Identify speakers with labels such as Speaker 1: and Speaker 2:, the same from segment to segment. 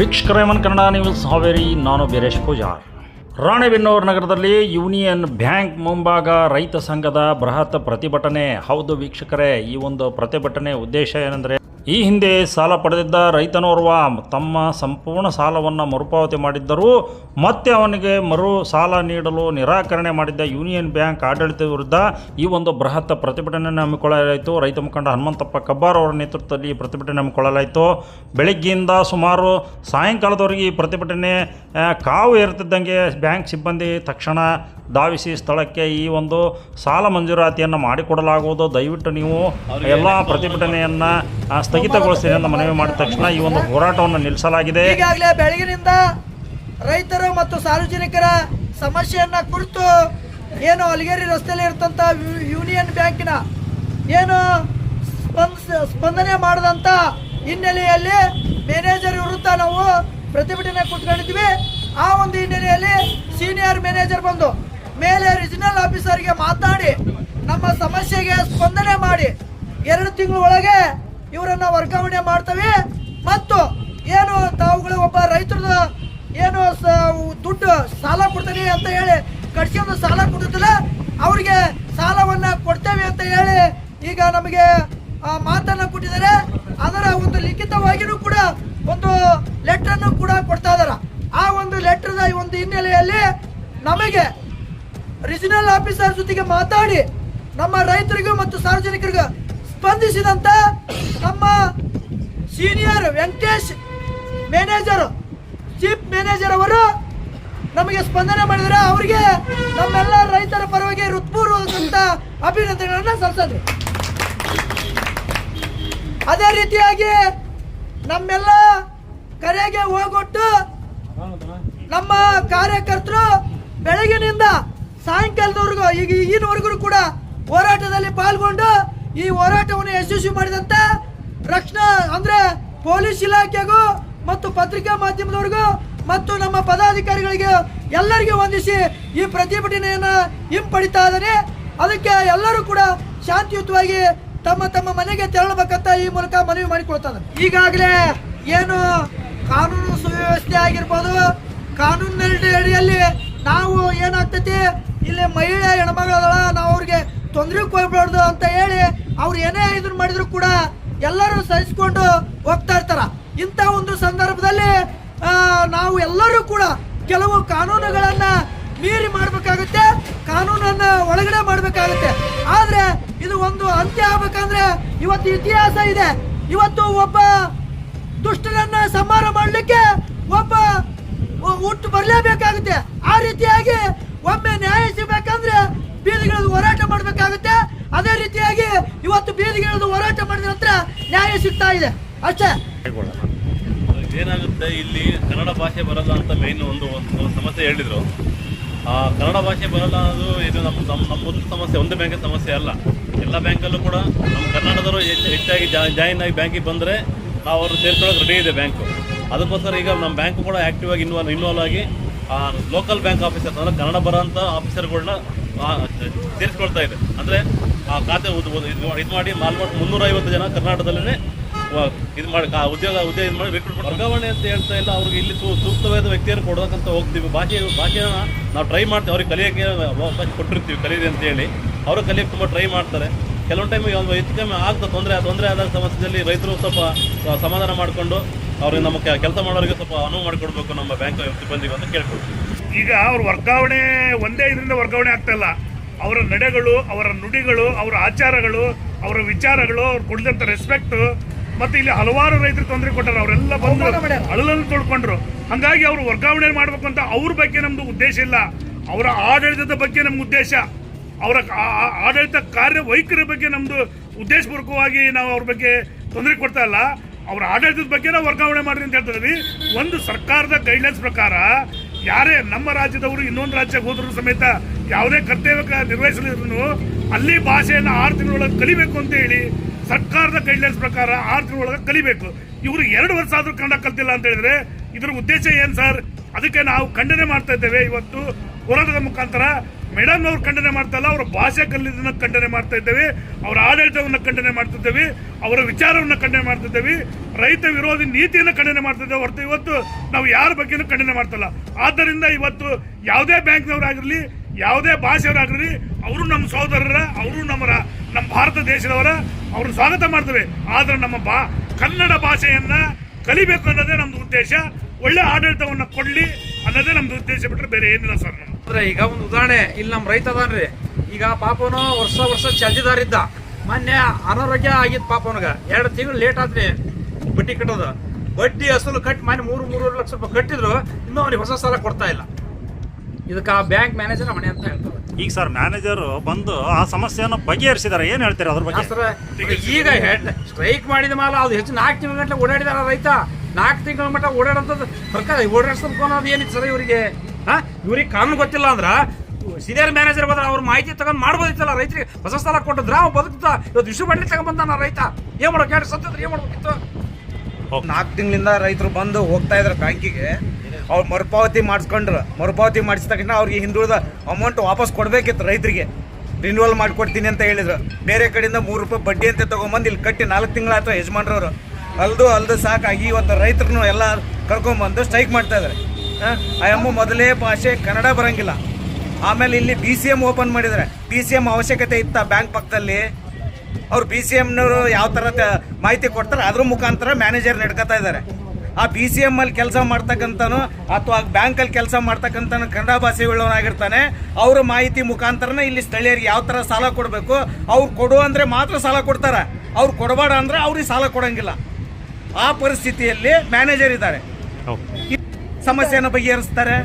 Speaker 1: ವೀಕ್ಷಕರೇಮನ್ Kannada news Haveri, ನಾನು ಬೀರೇಶ್ ಪೂಜಾರ್. ರಾಣೆಬೆನ್ನೂರು ನಗರದಲ್ಲಿ union bank ಮುಂಭಾಗ ರೈತ ಸಂಘದ ಬೃಹತ್ ಪ್ರತಿಭಟನೆ. ಹೌದು ವೀಕ್ಷಕರೇ, ಈ ಒಂದು ಪ್ರತಿಭಟನೆ ಉದ್ದೇಶ ಏನೆಂದರೆ ಈ ಹಿಂದೆ ಸಾಲ ಪಡೆದಿದ್ದ ರೈತನೋರ್ವ ತಮ್ಮ ಸಂಪೂರ್ಣ ಸಾಲವನ್ನು ಮರುಪಾವತಿ ಮಾಡಿದ್ದರೂ ಮತ್ತೆ ಅವನಿಗೆ ಮರು ಸಾಲ ನೀಡಲು ನಿರಾಕರಣೆ ಮಾಡಿದ್ದ ಯೂನಿಯನ್ ಬ್ಯಾಂಕ್ ಆಡಳಿತದ ವಿರುದ್ಧ ಈ ಒಂದು ಬೃಹತ್ ಪ್ರತಿಭಟನೆಯನ್ನು ಹಮ್ಮಿಕೊಳ್ಳಲಾಯಿತು. ರೈತ ಮುಖಂಡ ಹನುಮಂತಪ್ಪ ಕಬ್ಬಾರ್ ಅವರ ನೇತೃತ್ವದಲ್ಲಿ ಈ ಪ್ರತಿಭಟನೆ ಹಮ್ಮಿಕೊಳ್ಳಲಾಯಿತು. ಬೆಳಗ್ಗೆಯಿಂದ ಸುಮಾರು ಸಾಯಂಕಾಲದವರೆಗೆ ಈ ಪ್ರತಿಭಟನೆ ಕಾವು ಏರುತ್ತಿದ್ದಂಗೆ ಬ್ಯಾಂಕ್ ಸಿಬ್ಬಂದಿ ತಕ್ಷಣ ಧಾವಿಸಿ ಸ್ಥಳಕ್ಕೆ ಈ ಒಂದು ಸಾಲ ಮಂಜೂರಾತಿಯನ್ನು ಮಾಡಿಕೊಡಲಾಗುವುದು. ದಯವಿಟ್ಟು ನೀವು ಎಲ್ಲ ಪ್ರತಿಭಟನೆಯನ್ನು ಆ, ಸ್ಥಗಿತಗೊಳಿಸ್ತೀನಿ ಅಂತ ಮನವಿ ಮಾಡಿದ ತಕ್ಷಣ ಈ ಒಂದು ಹೋರಾಟವನ್ನು ನಿಲ್ಲಿಸಲಾಗಿದೆ.
Speaker 2: ಈಗಾಗಲೇ ಬೆಳಗಿನಿಂದ ರೈತರು ಮತ್ತು ಸಾರ್ವಜನಿಕರ ಸಮಸ್ಯೆಯನ್ನ ಕುರಿತು ಏನು ಅಲಗೇರಿ ರಸ್ತೆಯಲ್ಲಿ ಇರ್ತಂತ ಯೂನಿಯನ್ ಬ್ಯಾಂಕಿನ ಏನು ಸ್ಪಂದ ಸ್ಪಂದನೆ ಮಾಡದಂತ ಹಿನ್ನೆಲೆಯಲ್ಲಿ ಮ್ಯಾನೇಜರ್ ವಿರುದ್ಧ ನಾವು ಪ್ರತಿಭಟನೆ ಕೂತ್ಕೊಂಡಿದ್ವಿ ಆ ಒಂದು ಹಿನ್ನೆಲೆಯಲ್ಲಿ ಸೀನಿಯರ್ ಮ್ಯಾನೇಜರ್ ಬಂದು ಮೇಲೆ ರಿಜಿನಲ್ ಆಫೀಸರ್ಗೆ ಮಾತಾಡಿ ನಮ್ಮ ಸಮಸ್ಯೆಗೆ ಸ್ಪಂದನೆ ಮಾಡಿ ಎರಡು ತಿಂಗಳ ಒಳಗೆ ಇವರನ್ನ ವರ್ಗಾವಣೆ ಮಾಡ್ತವೆ. ಮತ್ತು ಏನು ತಾವುಗಳು ಒಬ್ಬ ರೈತರದ ಏನು ದುಡ್ಡು ಸಾಲ ಕೊಡ್ತೀನಿ ಅಂತ ಹೇಳಿ ಕಡ್ಸ್ಕೊಂಡು ಸಾಲ ಕೊಡುತ್ತಿಲ್ಲ, ಅವ್ರಿಗೆ ಸಾಲವನ್ನ ಕೊಡ್ತೇವೆ ಅಂತ ಹೇಳಿ ಈಗ ನಮಗೆ ಮಾತನ್ನ ಕೊಟ್ಟಿದ್ದಾರೆ. ಅದರ ಒಂದು ಲಿಖಿತವಾಗಿಯೂ ಕೂಡ ಒಂದು ಲೆಟರ್ ಅನ್ನು ಕೂಡ ಕೊಡ್ತಾ ಇದಾರ ಆ ಒಂದು ಲೆಟರ್ದ ಈ ಒಂದು ಹಿನ್ನೆಲೆಯಲ್ಲಿ ನಮಗೆ ರಿಜಿನಲ್ ಆಫೀಸರ್ ಜೊತೆಗೆ ಮಾತಾಡಿ ನಮ್ಮ ರೈತರಿಗೂ ಮತ್ತು ಸಾರ್ವಜನಿಕರಿಗೂ ಸ್ಪಂದಿಸಿದಂತ ನಮ್ಮ senior Venkatesh manager, chief manager ಅವರು ನಮಗೆ ಸ್ಪಂದನೆ ಮಾಡಿದರೆ ಅವರಿಗೆ ನಮ್ಮೆಲ್ಲ ರೈತರ ಪರವಾಗಿ ಹೃತ್ಪೂರ್ವಕಂತ ಅಭಿನಂದನೆಗಳನ್ನ ಸಲ್ಲಿಸಿದ್ರು ಅದೇ ರೀತಿಯಾಗಿ ನಮ್ಮೆಲ್ಲ ಕರೆಗೆ ಹೋಗೊಟ್ಟು ನಮ್ಮ ಕಾರ್ಯಕರ್ತರು ಬೆಳಗಿನಿಂದ ಸಾಯಂಕಾಲದವರೆಗೂ, ಈಗ ಈಗಿನವರೆಗೂ ಕೂಡ ಹೋರಾಟದಲ್ಲಿ ಪಾಲ್ಗೊಂಡು ಈ ಹೋರಾಟವನ್ನು ಯಶಸ್ವಿ ಮಾಡಿದಂತ ರಕ್ಷಣಾ ಅಂದ್ರೆ ಪೊಲೀಸ್ ಇಲಾಖೆಗೂ ಮತ್ತು ಪತ್ರಿಕಾ ಮಾಧ್ಯಮದವರಿಗೂ ಮತ್ತು ನಮ್ಮ ಪದಾಧಿಕಾರಿಗಳಿಗೆ ಎಲ್ಲರಿಗೂ ವಂದಿಸಿ ಈ ಪ್ರತಿಭಟನೆಯನ್ನು ಹಿಂಪಡಿತಾ ಇದ್ದಾನೆ ಅದಕ್ಕೆ ಎಲ್ಲರೂ ಕೂಡ ಶಾಂತಿಯುತವಾಗಿ ತಮ್ಮ ತಮ್ಮ ಮನೆಗೆ ತೆರಳಬೇಕಂತ ಈ ಮೂಲಕ ಮನವಿ ಮಾಡಿಕೊಳ್ತಾ ಈಗಾಗಲೇ ಏನು ಕಾನೂನು ಸುವ್ಯವಸ್ಥೆ ಆಗಿರ್ಬೋದು ಕಾನೂನಿನ ಅಡಿಯಲ್ಲಿ ನಾವು ಏನಾಗ್ತೈತಿ? ಇಲ್ಲಿ ಮಹಿಳೆ ಹೆಣ್ಮಗಳದಳ, ನಾವು ಅವ್ರಿಗೆ ತೊಂದರೆ ಕೊಯ್ಬಾರ್ದು ಅಂತ ಹೇಳಿ ಅವ್ರು ಏನೇ ಇದನ್ನ ಮಾಡಿದ್ರು ಕೂಡ ಎಲ್ಲರೂ ಸಹಿಸ್ಕೊಂಡು ಹೋಗ್ತಾ ಇರ್ತಾರ. ಇಂಥ ಒಂದು ಸಂದರ್ಭದಲ್ಲಿ ನಾವು ಎಲ್ಲರೂ ಕೂಡ ಕೆಲವು ಕಾನೂನುಗಳನ್ನ ಮೀರಿ ಮಾಡಬೇಕಾಗುತ್ತೆ, ಕಾನೂನನ್ನ ಒಳಗಡೆ ಮಾಡಬೇಕಾಗುತ್ತೆ. ಆದ್ರೆ ಇದು ಒಂದು ಅಂತ್ಯ ಆಗ್ಬೇಕಂದ್ರೆ ಇವತ್ತು ಇತಿಹಾಸ ಇದೆ. ಇವತ್ತು ಒಬ್ಬ ದುಷ್ಟರನ್ನ ಸಂಹಾರ ಮಾಡಲಿಕ್ಕೆ ಒಬ್ಬ ಹುಟ್ಟು ಬರಲೇಬೇಕಾಗುತ್ತೆ. ಆ ರೀತಿಯಾಗಿ ಒಮ್ಮೆ ನ್ಯಾಯ ಸಿಗಬೇಕಂದ್ರೆ ಬೀದಿಗಿಳಿದು ಹೋರಾಟ ಮಾಡಬೇಕಾಗುತ್ತೆ. ಅದೇ ರೀತಿಯಾಗಿ ಇವತ್ತು ಬೀದಿಗಿಳಿದು ಹೋರಾಟ ಮಾಡಿದ ನಂತರ ನ್ಯಾಯ ಸಿಗ್ತಾ ಇದೆ. ಅಷ್ಟೇ.
Speaker 3: ಏನಾಗುತ್ತೆ? ಇಲ್ಲಿ ಕನ್ನಡ ಭಾಷೆ ಬರಲ್ಲ ಅಂತ ಮೇನ್ ಒಂದು ಒಂದು ಸಮಸ್ಯೆ ಹೇಳಿದ್ರು. ಆ, ಕನ್ನಡ ಭಾಷೆ ಬರಲ್ಲ ಅನ್ನೋದು ಇದು ನಮ್ಮ ನಮ್ಮ ಸಮಸ್ಯೆ, ಒಂದೇ ಬ್ಯಾಂಕ್ ಸಮಸ್ಯೆ ಅಲ್ಲ. ಎಲ್ಲ ಬ್ಯಾಂಕಲ್ಲೂ ಕೂಡ ನಮ್ಮ ಕರ್ನಾಟಕದವರು ಹೆಚ್ಚು, ಹೆಚ್ಚಾಗಿ ಜಾಯಿನ್ ಆಗಿ ಬ್ಯಾಂಕಿಗೆ ಬಂದರೆ ನಾವು ಅವರು ಸೇರ್ಕೊಳ್ಳೋಕೆ ರೆಡಿ ಇದೆ ಬ್ಯಾಂಕು ಅದಕ್ಕೋಸ್ಕರ ಈಗ ನಮ್ಮ ಬ್ಯಾಂಕು ಕೂಡ ಆ್ಯಕ್ಟಿವ್ ಆಗಿ ಇನ್ವಾಲ್ ಇನ್ವಾಲ್ವ್ ಆಗಿ ಲೋಕಲ್ ಬ್ಯಾಂಕ್ ಆಫೀಸರ್ ಅಂದರೆ ಕನ್ನಡ ಬರೋಂಥ ಆಫೀಸರ್ಗಳನ್ನ ಸೇರಿಸ್ಕೊಳ್ತಾ ಇದೆ. ಅಂದರೆ ಆ ಖಾತೆ ಇದು ಮಾಡಿ ಆಲ್ಮೋಸ್ಟ್ ಮುನ್ನೂರೈವತ್ತು ಜನ ಕರ್ನಾಟಕದಲ್ಲೇ ಇದು ಮಾಡಿ ಉದ್ಯೋಗ ಉದ್ಯೋಗ ಇದು ಮಾಡಿ ರಿಕ್ರೂಟ್ ವರ್ಗಾವಣೆ ಅಂತ ಹೇಳ್ತಾ ಇಲ್ಲ, ಅವ್ರಿಗೆ ಇಲ್ಲಿ ಸೂಕ್ತವಾದ ವ್ಯಕ್ತಿಯನ್ನು ಕೊಡೋದಂತ ಹೋಗ್ತೀವಿ. ಭಾಷೆ ಭಾಷೆನ ನಾವು ಟ್ರೈ ಮಾಡ್ತೀವಿ. ಅವ್ರಿಗೆ ಕಲಿಯೋಕ್ಕೆ ಅವಕಾಶ ಕೊಟ್ಟಿರ್ತೀವಿ, ಕಲೀರಿ ಅಂತ ಹೇಳಿ. ಅವರು ಕಲಿಯೋಕ್ಕೆ ತುಂಬ ಟ್ರೈ ಮಾಡ್ತಾರೆ. ಕೆಲವೊಂದು ಟೈಮ್ ಒಂದು ಹೆಚ್ಚು ಕಮ್ಮಿ ಆಗ್ತದೆ ತೊಂದರೆ ತೊಂದರೆ ಆದ ಸಮಸ್ಯೆಯಲ್ಲಿ ರೈತರು ಸ್ವಲ್ಪ ಸಮಾಧಾನ ಮಾಡಿಕೊಂಡು ಅವ್ರಿಗೆ ನಮ್ಮ ಕೆಲಸ ಮಾಡೋರಿಗೆ ಸ್ವಲ್ಪ ಅನುವು ಮಾಡಿಕೊಡ್ಬೇಕು ನಮ್ಮ ಬ್ಯಾಂಕ್ ಸಿಬ್ಬಂದಿಗೆ ಅಂತ ಕೇಳ್ಕೊಳ್ತೀವಿ.
Speaker 4: ಈಗ ಅವ್ರ ವರ್ಗಾವಣೆ ಒಂದೇ ಇದರಿಂದ ವರ್ಗಾವಣೆ ಆಗ್ತಾ ಇಲ್ಲ. ಅವರ ನಡೆಗಳು ಅವರ ನುಡಿಗಳು ಅವರ ಆಚಾರಗಳು ಅವರ ವಿಚಾರಗಳು ಅವ್ರು ಕೊಡಿದಂಥ ರೆಸ್ಪೆಕ್ಟು ಮತ್ತೆ ಇಲ್ಲಿ ಹಲವಾರು ರೈತರು ತೊಂದರೆ ಕೊಟ್ಟರು. ಅವರೆಲ್ಲ ಬಂದು. ಅಳಲನ್ನು ತೊಳ್ಕೊಂಡ್ರು. ಹಂಗಾಗಿ ಅವರು ವರ್ಗಾವಣೆ ಮಾಡಬೇಕು ಅಂತ ಅವ್ರ ಬಗ್ಗೆ ನಮ್ದು ಉದ್ದೇಶ ಇಲ್ಲ. ಅವರ ಆಡಳಿತದ ಬಗ್ಗೆ ನಮ್ಮ ಉದ್ದೇಶ. ಅವರ ಆಡಳಿತ ಕಾರ್ಯ ವೈಖರಿ ಬಗ್ಗೆ ನಮ್ದು ಉದ್ದೇಶಪೂರ್ವಕವಾಗಿ ನಾವು ಅವ್ರ ಬಗ್ಗೆ ತೊಂದರೆ ಕೊಡ್ತಾ ಇಲ್ಲ. ಅವರ ಆಡಳಿತದ ಬಗ್ಗೆ ವರ್ಗಾವಣೆ ಮಾಡ್ರಿ ಅಂತ ಹೇಳ್ತಾ ಇದೀವಿ. ಒಂದು ಸರ್ಕಾರದ ಗೈಡ್ಲೈನ್ಸ್ ಪ್ರಕಾರ ಯಾರೇ ನಮ್ಮ ರಾಜ್ಯದವರು ಇನ್ನೊಂದು ರಾಜ್ಯಕ್ಕೆ ಹೋದ್ರು ಸಮೇತ ಯಾವುದೇ ಕರ್ತವ್ಯ ನಿರ್ವಹಿಸಲಿದ್ರು ಅಲ್ಲಿ ಭಾಷೆಯನ್ನು ಆರು ತಿಂಗಳೊಳಗೆ ಕಲಿಬೇಕು ಅಂತ ಹೇಳಿ ಸರ್ಕಾರದ ಗೈಡ್ಲೈನ್ಸ್ ಪ್ರಕಾರ ಆರು ತಿಂಗಳೊಳಗೆ ಕಲಿಬೇಕು. ಇವರು ಎರಡು ವರ್ಷ ಆದ್ರೂ ಕನ್ನಡ ಕಲ್ತಿಲ್ಲ ಅಂತ ಹೇಳಿದ್ರೆ ಇದ್ರ ಉದ್ದೇಶ ಏನು ಸರ್? ಅದಕ್ಕೆ ನಾವು ಖಂಡನೆ ಮಾಡ್ತಾ ಇದ್ದೇವೆ. ಇವತ್ತು ಹೋರಾಟದ ಮುಖಾಂತರ ಮೇಡಮ್ ಅವ್ರು ಖಂಡನೆ ಮಾಡ್ತಾ ಇಲ್ಲ, ಅವರ ಭಾಷೆ ಕಲ್ಲಿದ್ದನ್ನ ಖಂಡನೆ ಮಾಡ್ತಾ ಇದ್ದೇವೆ, ಅವರ ಆಡಳಿತವನ್ನು ಖಂಡನೆ ಮಾಡ್ತಿದ್ದೇವೆ ಅವರ ವಿಚಾರವನ್ನ ಖಂಡನೆ ಮಾಡ್ತಿದ್ದೇವೆ ರೈತ ವಿರೋಧಿ ನೀತಿಯನ್ನು ಖಂಡನೆ ಮಾಡ್ತಿದ್ದೇವೆ ಹೊರತು ಇವತ್ತು ನಾವು ಯಾರ ಬಗ್ಗೆನೂ ಖಂಡನೆ ಮಾಡ್ತಲ್ಲ ಆದ್ದರಿಂದ ಇವತ್ತು ಯಾವುದೇ ಬ್ಯಾಂಕ್ನವರಾಗಿರಲಿ ಯಾವುದೇ ಭಾಷೆಯವರಾಗಿರಲಿ ಅವರು ನಮ್ಮ ಸಹೋದರರ, ಅವರು ನಮ್ಮ ನಮ್ಮ ಭಾರತ ದೇಶದವರ, ಅವ್ರನ್ನ ಸ್ವಾಗತ ಮಾಡ್ತೇವೆ. ಆದ್ರೆ ನಮ್ಮ ಬಾ, ಕನ್ನಡ ಭಾಷೆಯನ್ನ ಕಲಿಬೇಕು ಅನ್ನೋದೇ ನಮ್ಮದು ಉದ್ದೇಶ. ಒಳ್ಳೆ ಆಡಳಿತವನ್ನು ಕೊಡ್ಲಿ ಅನ್ನೋದೇ ನಮ್ಮದು ಉದ್ದೇಶ ಬಿಟ್ಟರೆ ಬೇರೆ ಏನಿಲ್ಲ ಸರ್
Speaker 5: ಅಂದ್ರೆ ಈಗ ಒಂದು ಉದಾಹರಣೆ. ಇಲ್ಲಿ ನಮ್ಮ ರೈತ ಅದಾನ್ರಿ ಈಗ ಪಾಪನು ವರ್ಷ ವರ್ಷ ಚಲ್ದಿದಾರಿದ್ದ ಮೊನ್ನೆ ಅನಾರೋಗ್ಯ ಆಗಿತ್ತು ಪಾಪನಗ. ಎರಡು ತಿಂಗಳು ಲೇಟ್ ಆದ್ರಿ ಬಡ್ಡಿ ಕಟ್ಟೋದು. ಬಡ್ಡಿ ಅಸಲು ಕಟ್ಟಿ ಮೊನ್ನೆ ಮೂರು ಮೂರುವರೆ ಲಕ್ಷ ರೂಪಾಯಿ ಕಟ್ಟಿದ್ರು ಇನ್ನೂ ಅವ್ರಿಗೆ ಹೊಸ ಸಾಲ ಕೊಡ್ತಾ ಇಲ್ಲ. ಇದಕ್ಕೆ ಆ ಬ್ಯಾಂಕ್ ಮ್ಯಾನೇಜರ್ ಮನೆ ಅಂತ ಹೇಳ್ತಾರೆ.
Speaker 1: ಈಗ ಸರ್ ಮ್ಯಾನೇಜರು ಬಂದು ಆ ಸಮಸ್ಯೆಯನ್ನು ಬಗೆಹರಿಸಿದ್ದಾರೆ ಏನು ಹೇಳ್ತೀರಾ ಅದ್ರ ಬಗ್ಗೆ?
Speaker 5: ಸರ್ ಈಗ ಸ್ಟ್ರೈಕ್ ಮಾಡಿದ ಮೇಲೆ ಅದು ಹೆಚ್ಚು ನಾಲ್ಕು ತಿಂಗಳ ಗಂಟೆ ಓಡಾಡಿದಾರ ರೈತ. ನಾಲ್ಕು ತಿಂಗಳ ಮಟ್ಟ ಓಡಾಡೋಂಥದ್ದು ಸರ್ಕಾರ ಓಡಾಡ್ಸೋದು ಅನ್ನೋದು ಏನಿತ್ತು ಸರ್ ಇವರಿಗೆ? ಹಾ? ಇವ್ರಿಗೆ ಕಾನೂನು ಗೊತ್ತಿಲ್ಲ ಅಂದ್ರೆ ಸೀನಿಯರ್ ಮ್ಯಾನೇಜರ್ ಬಂದ್ರೆ ಅವ್ರ ಮಾಹಿತಿ ತಗೊಂಡು ಮಾಡ್ಬೋದಿತ್ತಲ್ಲ ರೈತರಿಗೆ? ಹೊಸ ಸ್ಥಳ ಕೊಟ್ಟಿದ್ರ ಅವ್ ಬದುಕ್ತ ಇವತ್ತು ವಿಶ್ವ ಬಂಡ್ಲಿ ತಗೊಂಡ್ ರೈತ? ಏನು ಮಾಡೋಕೆ ಹೇಳಿ ಸತ್ತಿದ್ರೆ ಏನ್ ಮಾಡ್ಬೇಕಿತ್ತು?
Speaker 6: ನಾಲ್ಕು ತಿಂಗಳಿಂದ ರೈತರು ಬಂದು ಹೋಗ್ತಾ ಇದ್ರು ಬ್ಯಾಂಕಿಗೆ. ಅವ್ರು ಮರುಪಾವತಿ ಮಾಡಿಸ್ಕೊಂಡ್ರು. ಮರುಪಾವತಿ ಮಾಡಿಸಿದ ತಕ್ಷಣ ಅವ್ರಿಗೆ ಹಿಂದುಳಿದ ಅಮೌಂಟ್ ವಾಪಸ್ ಕೊಡಬೇಕಿತ್ತು ರೈತರಿಗೆ. ರಿನ್ಯೂವಲ್ ಮಾಡಿಕೊಡ್ತೀನಿ ಅಂತ ಹೇಳಿದ್ರು. ಬೇರೆ ಕಡೆಯಿಂದ ಮೂರು ರೂಪಾಯಿ ಬಡ್ಡಿ ಅಂತ ತೊಗೊಂಬಂದು ಇಲ್ಲಿ ಕಟ್ಟಿ ನಾಲ್ಕು ತಿಂಗಳಾಯ್ತು ಯಜಮಾನ್ರವರು. ಅಲ್ದು ಅಲ್ದು ಸಾಕಾಗಿ ಇವತ್ತು ರೈತರನ್ನು ಎಲ್ಲ ಕರ್ಕೊಂಬಂದು ಸ್ಟ್ರೈಕ್ ಮಾಡ್ತಾ ಇದ್ದಾರೆ ಆ ಮೊದಲೇ ಭಾಷೆ ಕನ್ನಡ ಬರಂಗಿಲ್ಲ. ಆಮೇಲೆ ಇಲ್ಲಿ ಬಿ ಸಿ ಎಂ ಓಪನ್ ಮಾಡಿದ್ದಾರೆ. ಬಿ ಸಿ ಎಂ ಅವಶ್ಯಕತೆ ಇತ್ತ ಬ್ಯಾಂಕ್ ಪಕ್ಕದಲ್ಲಿ. ಅವ್ರು ಬಿ ಸಿ ಎಮ್ನವರು ಯಾವ ಥರ ಮಾಹಿತಿ ಕೊಡ್ತಾರೆ ಅದ್ರ ಮುಖಾಂತರ ಮ್ಯಾನೇಜರ್ ನಡ್ಕೊತಾ ಇದ್ದಾರೆ. ಆ ಬಿ ಸಿ ಎಂ ಅಲ್ಲಿ ಕೆಲಸ ಮಾಡ್ತಕ್ಕಂಥನು ಅಥವಾ ಬ್ಯಾಂಕಲ್ಲಿ ಕೆಲಸ ಮಾಡ್ತಕ್ಕಂಥ ಕನ್ನಡ ಭಾಷೆ ಉಳ್ಳವನಾಗಿರ್ತಾನೆ. ಅವ್ರ ಮಾಹಿತಿ ಮುಖಾಂತರನೇ ಇಲ್ಲಿ ಸ್ಥಳೀಯರಿಗೆ ಯಾವ ಥರ ಸಾಲ ಕೊಡಬೇಕು, ಅವ್ರು ಕೊಡು ಅಂದರೆ ಮಾತ್ರ ಸಾಲ ಕೊಡ್ತಾರೆ. ಅವ್ರು ಕೊಡಬೇಡ ಅಂದರೆ ಅವ್ರಿಗೆ ಸಾಲ ಕೊಡೋಂಗಿಲ್ಲ. ಆ ಪರಿಸ್ಥಿತಿಯಲ್ಲಿ ಮ್ಯಾನೇಜರ್ ಇದ್ದಾರೆ. ಸಮಸ್ಯೆಯನ್ನು ಬಗೆಹರಿಸ್ತಾರೆ.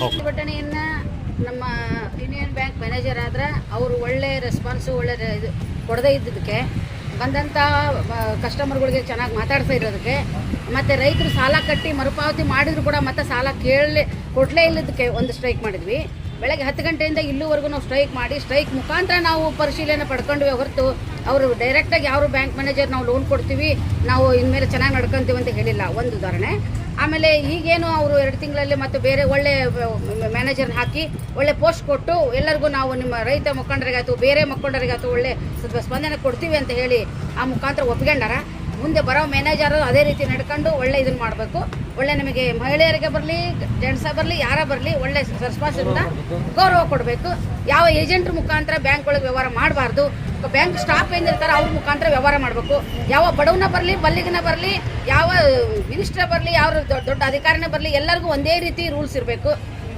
Speaker 7: ಪ್ರತಿಭಟನೆಯನ್ನ ನಮ್ಮ ಯೂನಿಯನ್ ಬ್ಯಾಂಕ್ ಮ್ಯಾನೇಜರ್ ಆದ್ರೆ ಅವರು ಒಳ್ಳೆ ರೆಸ್ಪಾನ್ಸು ಒಳ್ಳೆ ಕೊಡದೇ ಇದು ಕೊಡದೇ ಇದ್ದದಕ್ಕೆ ಬಂದಂಥ ಕಸ್ಟಮರ್ಗಳಿಗೆ ಚೆನ್ನಾಗಿ ಮಾತಾಡ್ತಾ ಇರೋದಕ್ಕೆ ಮತ್ತು ರೈತರು ಸಾಲ ಕಟ್ಟಿ ಮರುಪಾವತಿ ಮಾಡಿದ್ರು ಕೂಡ ಮತ್ತೆ ಸಾಲ ಕೇಳಲೇ ಕೊಡಲೇ ಇಲ್ಲದಕ್ಕೆ ಒಂದು ಸ್ಟ್ರೈಕ್ ಮಾಡಿದ್ವಿ. ಬೆಳಗ್ಗೆ ಹತ್ತು ಗಂಟೆಯಿಂದ ಇಲ್ಲಿವರೆಗೂ ನಾವು ಸ್ಟ್ರೈಕ್ ಮಾಡಿ ಸ್ಟ್ರೈಕ್ ಮುಖಾಂತರ ನಾವು ಪರಿಶೀಲನೆ ಪಡ್ಕೊಂಡ್ವಿ ಹೊರತು ಅವರು ಡೈರೆಕ್ಟಾಗಿ ಯಾರು ಬ್ಯಾಂಕ್ ಮ್ಯಾನೇಜರ್ ನಾವು ಲೋನ್ ಕೊಡ್ತೀವಿ, ನಾವು ಇನ್ಮೇಲೆ ಚೆನ್ನಾಗಿ ನಡ್ಕೊಂತೀವಿ ಅಂತ ಹೇಳಿಲ್ಲ, ಒಂದು ಉದಾಹರಣೆ. ಆಮೇಲೆ ಈಗೇನು ಅವರು ಎರಡು ತಿಂಗಳಲ್ಲಿ ಮತ್ತು ಬೇರೆ ಒಳ್ಳೆ ಮ್ಯಾನೇಜರ್ನ ಹಾಕಿ, ಒಳ್ಳೆ ಪೋಸ್ಟ್ ಕೊಟ್ಟು ಎಲ್ಲರಿಗೂ ನಾವು ನಿಮ್ಮ ರೈತ ಮುಖಂಡರಿಗಾಯ್ತು, ಬೇರೆ ಮುಖಂಡರಿಗಾಯ್ತು ಒಳ್ಳೆ ಸ್ವಲ್ಪ ಸ್ಪಂದನೆ ಕೊಡ್ತೀವಿ ಅಂತ ಹೇಳಿ ಆ ಮುಖಾಂತರ ಒಪ್ಕೊಂಡಾರ ಮುಂದೆ ಬರೋ ಮ್ಯಾನೇಜರು ಅದೇ ರೀತಿ ನಡ್ಕೊಂಡು ಒಳ್ಳೆ ಇದನ್ನ ಮಾಡಬೇಕು. ಒಳ್ಳೆ ನಮಗೆ ಮಹಿಳೆಯರಿಗೆ ಬರಲಿ ಜೆಂಟ್ಸ ಬರಲಿ, ಯಾರ ಬರಲಿ, ಒಳ್ಳೆ ರೆಸ್ಪಾನ್ಸಿಂದ ಗೌರವ ಕೊಡಬೇಕು. ಯಾವ ಏಜೆಂಟ್ರ ಮುಖಾಂತರ ಬ್ಯಾಂಕ್ ಒಳಗೆ ವ್ಯವಹಾರ ಮಾಡಬಾರ್ದು. ಬ್ಯಾಂಕ್ ಸ್ಟಾಫ್ ಏನಿರ್ತಾರೆ ಅವ್ರ ಮುಖಾಂತರ ವ್ಯವಹಾರ ಮಾಡಬೇಕು. ಯಾವ ಬಡವನ ಬರಲಿ ಬಲ್ಲಿಗನ ಬರಲಿ, ಯಾವ ಮಿನಿಸ್ಟರ್ ಬರಲಿ ಯಾವ ದೊಡ್ಡ ಅಧಿಕಾರಿನೇ ಬರಲಿ, ಎಲ್ಲರಿಗೂ ಒಂದೇ ರೀತಿ ರೂಲ್ಸ್ ಇರಬೇಕು.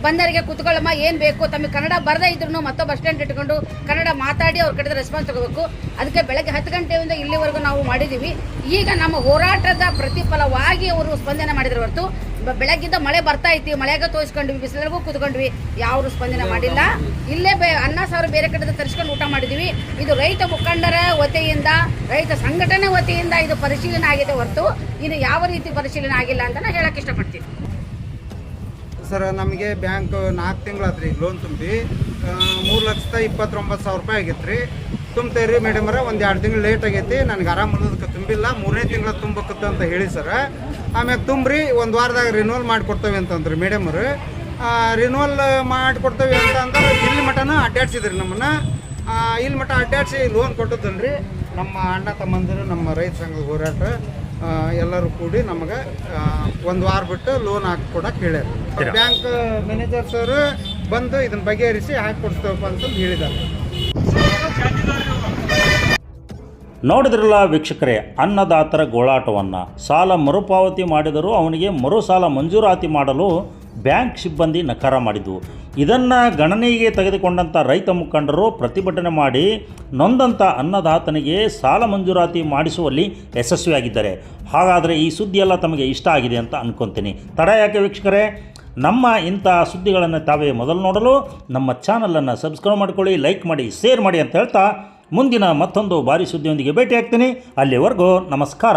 Speaker 7: ಬಂದವರಿಗೆ ಕುತ್ಕೊಳ್ಳಮ್ಮ ಏನು ಬೇಕು? ತಮಗೆ ಕನ್ನಡ ಬರದೇ ಇದ್ರು ಬಸ್ ಸ್ಟ್ಯಾಂಡ್ ಇಟ್ಕೊಂಡು ಕನ್ನಡ ಮಾತಾಡಿ ಅವ್ರ ಕಡೆ ರೆಸ್ಪಾನ್ಸ್ ತಗೋಬೇಕು. ಅದಕ್ಕೆ ಬೆಳಗ್ಗೆ ಹತ್ತು ಗಂಟೆಯಿಂದ ಇಲ್ಲಿವರೆಗೂ ನಾವು ಮಾಡಿದ್ದೀವಿ ಈಗ ನಮ್ಮ ಹೋರಾಟದ ಪ್ರತಿಫಲವಾಗಿ ಅವರು ಸ್ಪಂದನೆ ಮಾಡಿದ್ರು ಹೊರತು ಬೆಳಗ್ಗಿಂದ ಮಳೆ ಬರ್ತಾ ಐತಿ ಮಳೆಗ ತೋರಿಸ್ಕೊಂಡ್ವಿ ಬಿಸಿಲಿಗೂ ಕೂತ್ಕೊಂಡ್ವಿ. ಯಾರು ಸ್ಪಂದನೆ ಮಾಡಿಲ್ಲ. ಇಲ್ಲೇ ಬೇ ಅನ್ನ ಸಾರು ಬೇರೆ ಕಡೆ ತರಿಸ್ಕೊಂಡು ಊಟ ಮಾಡಿದ್ದೀವಿ ಇದು ರೈತ ಮುಖಂಡರ ವತಿಯಿಂದ ರೈತ ಸಂಘಟನೆ ವತಿಯಿಂದ ಇದು ಪರಿಶೀಲನೆ ಆಗಿದೆ ಹೊರತು ಇದು ಯಾವ ರೀತಿ ಪರಿಶೀಲನೆ ಆಗಿಲ್ಲ ಅಂತ ನಾನು ಹೇಳಕ್ ಇಷ್ಟಪಡ್ತೀನಿ.
Speaker 8: ಸರ್, ನಮಗೆ ಬ್ಯಾಂಕ್ ನಾಲ್ಕು ತಿಂಗಳಾತ್ರಿ ಈಗ ಲೋನ್ ತುಂಬಿ. ಮೂರು ಲಕ್ಷದ ಇಪ್ಪತ್ತೊಂಬತ್ತು ಸಾವಿರ ರೂಪಾಯಿ ಆಗೈತೆ ರೀ ತುಂಬ್ತೇರಿ ಮೇಡಮರ ಒಂದು ಎರಡು ತಿಂಗಳು ಲೇಟ್ ಆಗೈತಿ. ನನಗೆ ಆರಾಮ ಅನ್ನೋದಕ್ಕೆ ತುಂಬಿಲ್ಲ. ಮೂರನೇ ತಿಂಗಳ ತುಂಬಕತ್ತ ಅಂತ ಹೇಳಿ ಸರ್. ಆಮ್ಯಾಗ ತುಂಬ್ರಿ, ಒಂದು ವಾರದಾಗ ರಿನ್ಯೂವಲ್ ಮಾಡಿಕೊಡ್ತೇವೆ ಅಂತಂದ್ರಿ ಮೇಡಮರು ರಿನ್ಯೂವಲ್ ಮಾಡಿಕೊಡ್ತೇವೆ ಅಂತ ಅಂದ್ರೆ ಇಲ್ಲಿ ಮಠನ ಅಡ್ಡಾಡ್ಸಿದ್ರಿ ನಮ್ಮನ್ನು. ಇಲ್ಲಿ ಮಠ ಅಡ್ಡಾಡ್ಸಿ ಲೋನ್ ಕೊಟ್ಟದ್ದನ್ರಿ ನಮ್ಮ ಅಣ್ಣ ತಮ್ಮಂದಿರು, ನಮ್ಮ ರೈತ ಸಂಘದ ಹೋರಾಟ. ಎಲ್ಲರೂ ಕೂಡಿ ನಮಗೆ ಒಂದು ವಾರ ಬಿಟ್ಟು ಲೋನ್ ಹಾಕಿಕೊಡಕ್ಕೆ ಹೇಳ್ಯಾರ. ಬ್ಯಾಂಕ್ ಮ್ಯಾನೇಜರ್ ಸರ್ ಬಂದು ಇದನ್ನ ಬಗೆಹರಿಸಿ ಹಾಕಿಕೊಡ್ತೇವಪ್ಪ ಅಂತಂದು ಹೇಳಿದ್ದಾರೆ
Speaker 1: ನೋಡಿದ್ರಲ್ಲ ವೀಕ್ಷಕರೇ ಅನ್ನದಾತರ ಗೋಳಾಟವನ್ನು. ಸಾಲ ಮರುಪಾವತಿ ಮಾಡಿದರೂ ಅವನಿಗೆ ಮರು ಸಾಲ ಮಂಜೂರಾತಿ ಮಾಡಲು ಬ್ಯಾಂಕ್ ಸಿಬ್ಬಂದಿ ನಕಾರ ಮಾಡಿದ್ದು. ಇದನ್ನು ಗಣನೆಗೆ ತೆಗೆದುಕೊಂಡಂಥ ರೈತ ಮುಖಂಡರು ಪ್ರತಿಭಟನೆ ಮಾಡಿ ನೊಂದಂಥ ಅನ್ನದಾತನಿಗೆ ಸಾಲ ಮಂಜೂರಾತಿ ಮಾಡಿಸುವಲ್ಲಿ ಯಶಸ್ವಿಯಾಗಿದ್ದಾರೆ. ಹಾಗಾದರೆ ಈ ಸುದ್ದಿಯೆಲ್ಲ ತಮಗೆ ಇಷ್ಟ ಆಗಿದೆ ಅಂತ ಅಂದ್ಕೊತೀನಿ ತಡ ಯಾಕೆ ವೀಕ್ಷಕರೇ? ನಮ್ಮ ಇಂಥ ಸುದ್ದಿಗಳನ್ನು ತಾವೇ ಮೊದಲು ನೋಡಲು ನಮ್ಮ ಚಾನಲನ್ನು ಸಬ್ಸ್ಕ್ರೈಬ್ ಮಾಡ್ಕೊಳ್ಳಿ, ಲೈಕ್ ಮಾಡಿ, ಶೇರ್ ಮಾಡಿ ಅಂತ ಹೇಳ್ತಾ ಮುಂದಿನ ಮತ್ತೊಂದು ಭಾರಿ ಸುದ್ದಿಯೊಂದಿಗೆ ಭೇಟಿ ಆಗ್ತೀನಿ ಅಲ್ಲಿವರೆಗೂ ನಮಸ್ಕಾರ.